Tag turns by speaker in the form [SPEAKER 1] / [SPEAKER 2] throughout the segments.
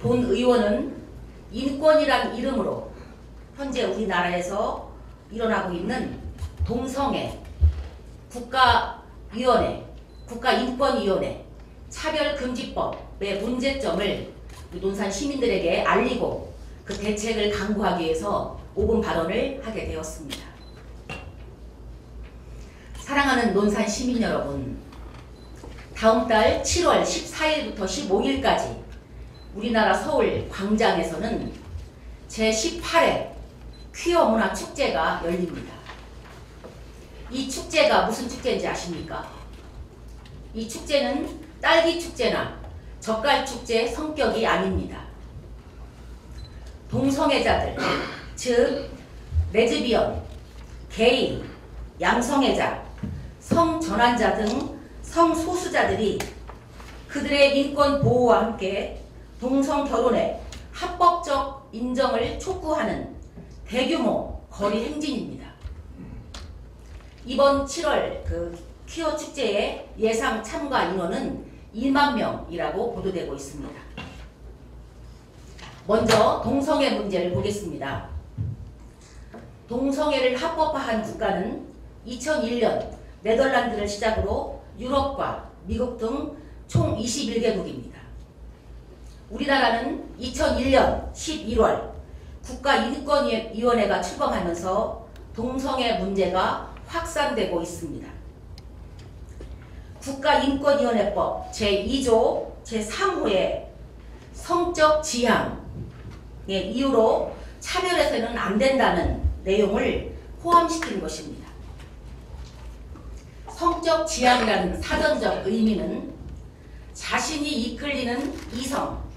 [SPEAKER 1] 본 의원은 인권이란 이름으로 현재 우리나라에서 일어나고 있는 동성애, 국가위원회, 국가인권위원회, 차별금지법의 문제점을 논산 시민들에게 알리고 그 대책을 강구하기 위해서 5분 발언을 하게 되었습니다. 사랑하는 논산 시민 여러분, 다음 달 7월 14일부터 15일까지 우리나라 서울 광장에서는 제18회 퀴어 문화 축제가 열립니다. 이 축제가 무슨 축제인지 아십니까? 이 축제는 딸기 축제나 젓갈 축제 성격이 아닙니다. 동성애자들, 즉 레즈비언, 게이, 양성애자, 성전환자 등 성소수자들이 그들의 인권 보호와 함께 동성 결혼의 합법적 인정을 촉구하는 대규모 거리 행진입니다. 이번 7월 그 퀴어 축제의 예상 참가 인원은 2만 명이라고 보도되고 있습니다. 먼저 동성애 문제를 보겠습니다. 동성애를 합법화한 국가는 2001년 네덜란드를 시작으로 유럽과 미국 등 총 21개국입니다. 우리나라는 2001년 11월 국가인권위원회가 출범하면서 동성애 문제가 확산되고 있습니다. 국가인권위원회법 제2조 제3호의 성적 지향의 이유로 차별해서는 안 된다는 내용을 포함시킨 것입니다. 성적 지향이라는 사전적 의미는 자신이 이끌리는 이성,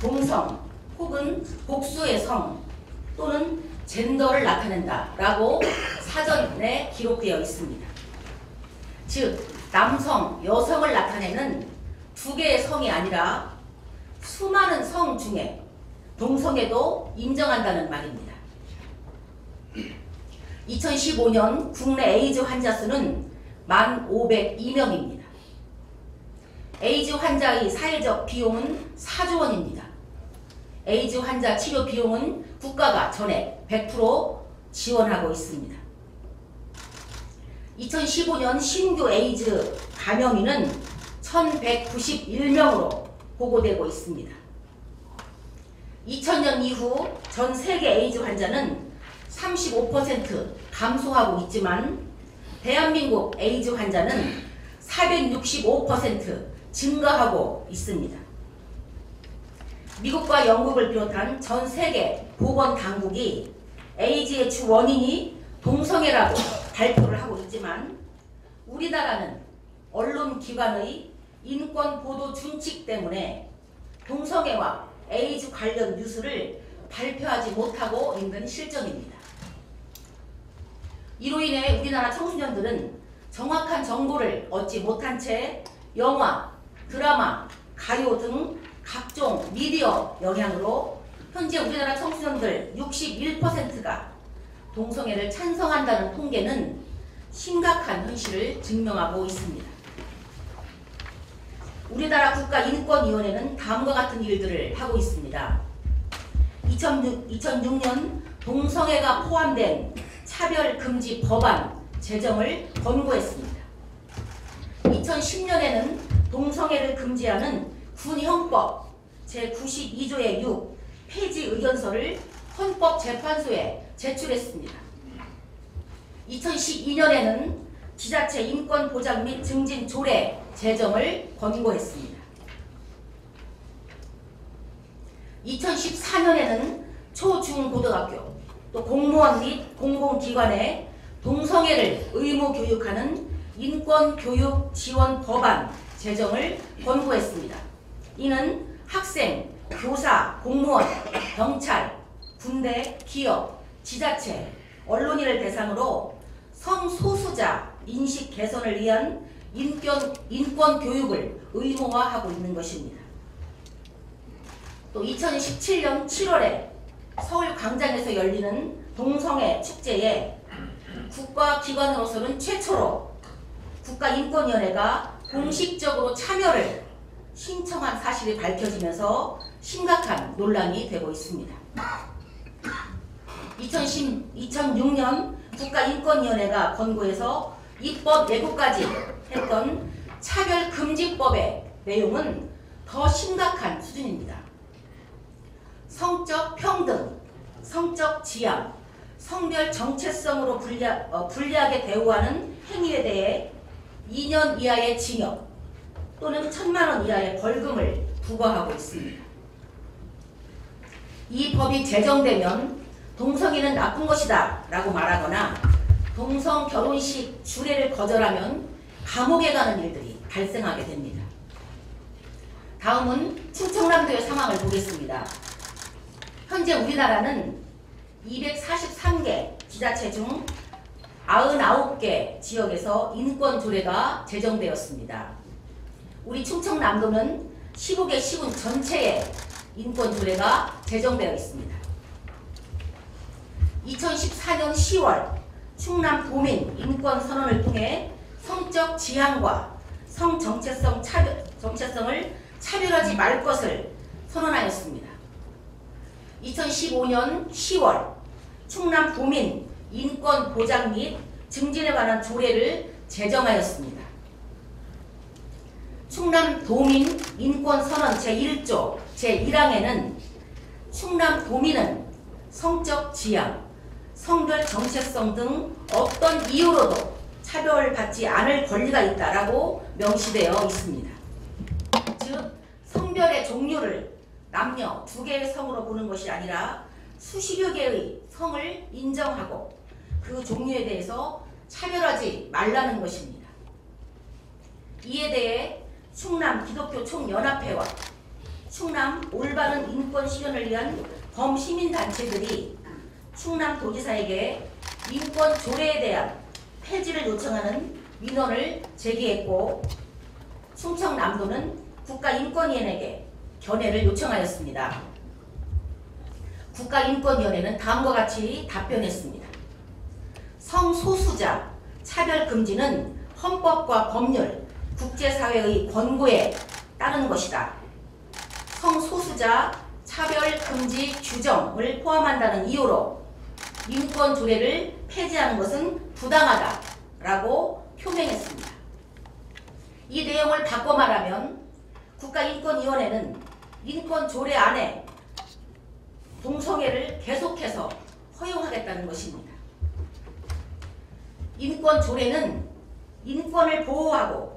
[SPEAKER 1] 동성 혹은 복수의 성 또는 젠더를 나타낸다라고 사전에 기록되어 있습니다. 즉 남성, 여성을 나타내는 두 개의 성이 아니라 수많은 성 중에 동성애도 인정한다는 말입니다. 2015년 국내 에이즈 환자 수는 1,502명입니다. 에이즈 환자의 사회적 비용은 4조 원입니다. 에이즈 환자 치료 비용은 국가가 전액 100% 지원하고 있습니다. 2015년 신규 에이즈 감염인은 1191명으로 보고되고 있습니다. 2000년 이후 전 세계 에이즈 환자는 35% 감소하고 있지만 대한민국 에이즈 환자는 465% 증가하고 있습니다. 미국과 영국을 비롯한 전 세계 보건 당국이 에이즈의 주 원인이 동성애라고 발표를 하고 있지만 우리나라는 언론 기관의 인권 보도 준칙 때문에 동성애와 에이즈 관련 뉴스를 발표하지 못하고 있는 실정입니다. 이로 인해 우리나라 청소년들은 정확한 정보를 얻지 못한 채 영화, 드라마, 가요 등 각종 미디어 영향으로 현재 우리나라 청소년들 61%가 동성애를 찬성한다는 통계는 심각한 현실을 증명하고 있습니다. 우리나라 국가인권위원회는 다음과 같은 일들을 하고 있습니다. 2006, 2006년 동성애가 포함된 차별금지 법안 제정을 권고했습니다. 2010년에는 동성애를 금지하는 군형법 제92조의 6 폐지 의견서를 헌법재판소에 제출했습니다. 2012년에는 지자체 인권 보장 및 증진 조례 제정을 권고했습니다. 2014년에는 초중고등학교 또 공무원 및 공공기관에 동성애를 의무 교육하는 인권교육 지원 법안 제정을 권고했습니다. 이는 학생, 교사, 공무원, 경찰, 군대, 기업, 지자체, 언론인을 대상으로 성소수자 인식 개선을 위한 인권, 인권 교육을 의무화하고 있는 것입니다. 또 2017년 7월에 서울 광장에서 열리는 동성애 축제에 국가기관으로서는 최초로 국가인권위원회가 공식적으로 참여를 신청한 사실이 밝혀지면서 심각한 논란이 되고 있습니다. 2010, 2006년 국가인권위원회가 권고해서 입법 예고까지 했던 차별금지법의 내용은 더 심각한 수준입니다. 성적 평등, 성적 지향, 성별 정체성으로 불리하, 어, 불리하게 대우하는 행위에 대해 2년 이하의 징역 또는 1천만 원 이하의 벌금을 부과하고 있습니다. 이 법이 제정되면 동성애는 나쁜 것이다 라고 말하거나 동성 결혼식 주례를 거절하면 감옥에 가는 일들이 발생하게 됩니다. 다음은 충청남도의 상황을 보겠습니다. 현재 우리나라는 243개 지자체 중 99개 지역에서 인권 조례가 제정되었습니다. 우리 충청남도는 15개 시군 전체에 인권 조례가 제정되어 있습니다. 2014년 10월 충남 도민 인권 선언을 통해 성적 지향과 성 정체성 차별 정체성을 차별하지 말 것을 선언하였습니다. 2015년 10월 충남 도민 인권 보장 및 증진에 관한 조례를 제정하였습니다. 충남 도민 인권 선언 제1조 제1항에는 충남 도민은 성적 지향, 성별 정체성 등 어떤 이유로도 차별받지 않을 권리가 있다라고 명시되어 있습니다. 즉 성별의 종류를 남녀 두 개의 성으로 보는 것이 아니라 수십여 개의 성을 인정하고 그 종류에 대해서 차별하지 말라는 것입니다. 이에 대해 충남 기독교 총연합회와 충남 올바른 인권 실현을 위한 범시민단체들이 충남 도지사에게 인권 조례에 대한 폐지를 요청하는 민원을 제기했고 충청남도는 국가인권위원회에게 견해를 요청하였습니다. 국가인권위원회는 다음과 같이 답변했습니다. 성소수자 차별 금지는 헌법과 법률, 국제사회의 권고에 따르는 것이다. 성소수자 차별 금지 규정을 포함한다는 이유로 인권 조례를 폐지하는 것은 부당하다라고 표명했습니다. 이 내용을 바꿔 말하면 국가인권위원회는 인권 조례 안에 동성애를 계속해서 허용하겠다는 것입니다. 인권 조례는 인권을 보호하고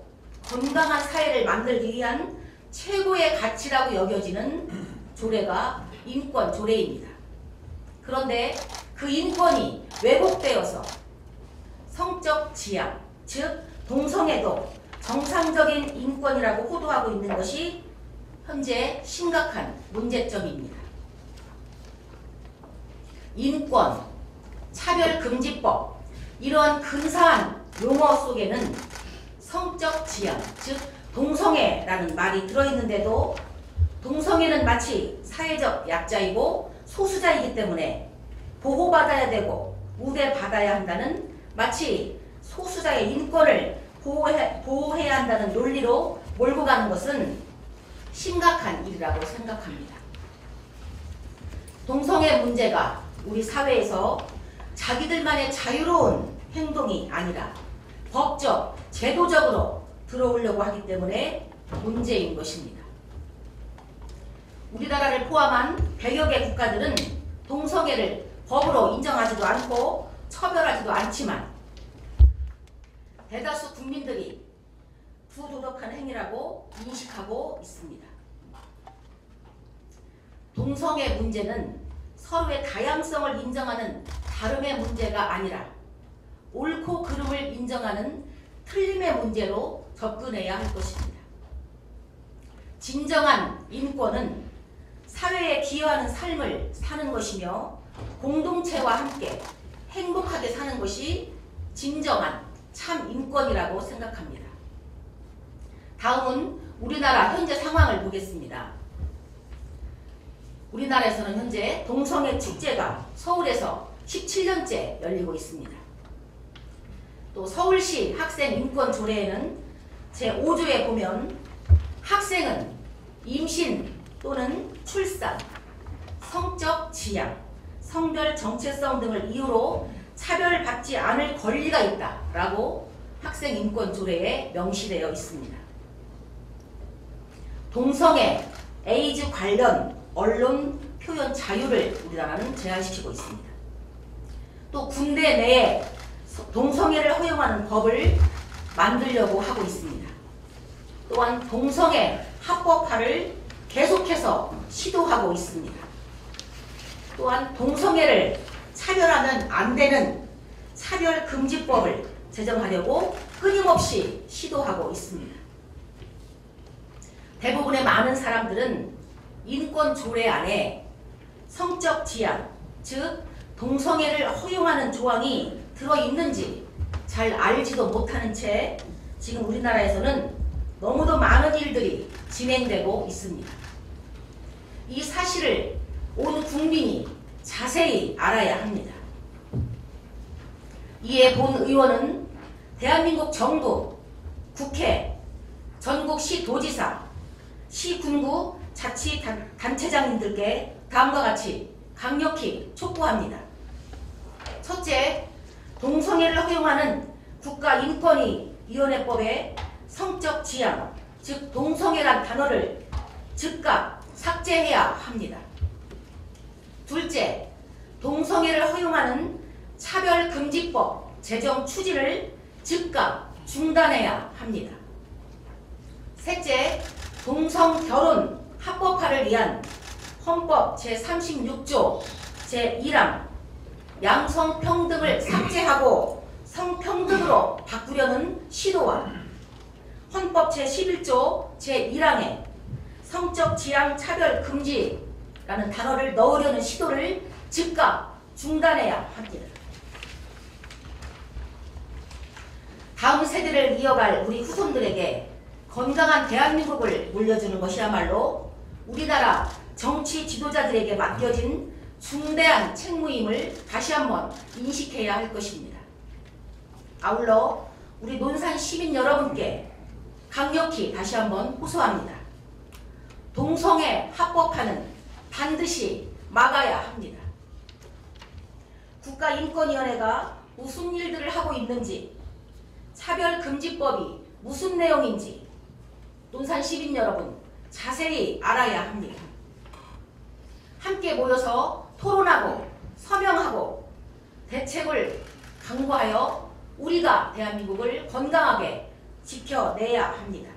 [SPEAKER 1] 건강한 사회를 만들기 위한 최고의 가치라고 여겨지는 조례가 인권 조례입니다. 그런데 그 인권이 왜곡되어서 성적 지향, 즉 동성애도 정상적인 인권이라고 호도하고 있는 것이 현재 심각한 문제점입니다. 인권, 차별금지법 이러한 근사한 용어 속에는 성적 지향, 즉 동성애라는 말이 들어있는데도 동성애는 마치 사회적 약자이고 소수자이기 때문에 보호받아야 되고 우대받아야 한다는 마치 소수자의 인권을 보호해, 보호해야 한다는 논리로 몰고 가는 것은 심각한 일이라고 생각합니다. 동성애 문제가 우리 사회에서 자기들만의 자유로운 행동이 아니라 법적, 제도적으로 들어오려고 하기 때문에 문제인 것입니다. 우리나라를 포함한 100여 개 국가들은 동성애를 법으로 인정하지도 않고 처벌하지도 않지만 대다수 국민들이 부도덕한 행위라고 인식하고 있습니다. 동성애 문제는 서로의 다양성을 인정하는 다름의 문제가 아니라 옳고 그름을 인정하는 틀림의 문제로 접근해야 할 것입니다. 진정한 인권은 사회에 기여하는 삶을 사는 것이며 공동체와 함께 행복하게 사는 것이 진정한 참 인권이라고 생각합니다. 다음은 우리나라 현재 상황을 보겠습니다. 우리나라에서는 현재 동성애 축제가 서울에서 17년째 열리고 있습니다. 또 서울시 학생 인권 조례에는 제5조에 보면 학생은 임신, 또는 출산, 성적 지향, 성별 정체성 등을 이유로 차별받지 않을 권리가 있다라고 학생 인권 조례에 명시되어 있습니다. 동성애, 에이즈 관련 언론 표현 자유를 우리나라는 제한시키고 있습니다. 또 군대 내에 동성애를 허용하는 법을 만들려고 하고 있습니다. 또한 동성애 합법화를 계속해서 시도하고 있습니다. 또한 동성애를 차별하면 안 되는 차별금지법을 제정하려고 끊임없이 시도하고 있습니다. 대부분의 많은 사람들은 인권 조례 안에 성적 지향, 즉 동성애를 허용하는 조항이 들어있는지 잘 알지도 못하는 채 지금 우리나라에서는 너무도 많은 일들이 진행되고 있습니다. 이 사실을 온 국민이 자세히 알아야 합니다. 이에 본 의원은 대한민국 정부, 국회, 전국 시 도지사, 시군구 자치단체장님들께 다음과 같이 강력히 촉구합니다. 첫째, 동성애를 허용하는 국가인권위원회법에 성적 지향, 즉 동성애란 단어를 즉각 삭제해야 합니다. 둘째, 동성애를 허용하는 차별금지법 제정 추진을 즉각 중단해야 합니다. 셋째, 동성 결혼 합법화를 위한 헌법 제36조 제1항 양성평등을 삭제하고 성평등으로 바꾸려는 시도와 헌법 제11조 제1항에 성적 지향 차별 금지라는 단어를 넣으려는 시도를 즉각 중단해야 합니다. 다음 세대를 이어갈 우리 후손들에게 건강한 대한민국을 물려주는 것이야말로 우리나라 정치 지도자들에게 맡겨진 중대한 책무임을 다시 한번 인식해야 할 것입니다. 아울러 우리 논산 시민 여러분께 강력히 다시 한번 호소합니다. 동성애 합법화는 반드시 막아야 합니다. 국가인권위원회가 무슨 일들을 하고 있는지 차별금지법이 무슨 내용인지 논산 시민 여러분 자세히 알아야 합니다. 함께 모여서 토론하고 서명하고 대책을 강구하여 우리가 대한민국을 건강하게 지켜내야 합니다.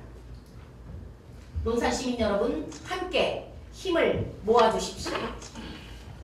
[SPEAKER 1] 논산 시민 여러분 함께 힘을 모아주십시오.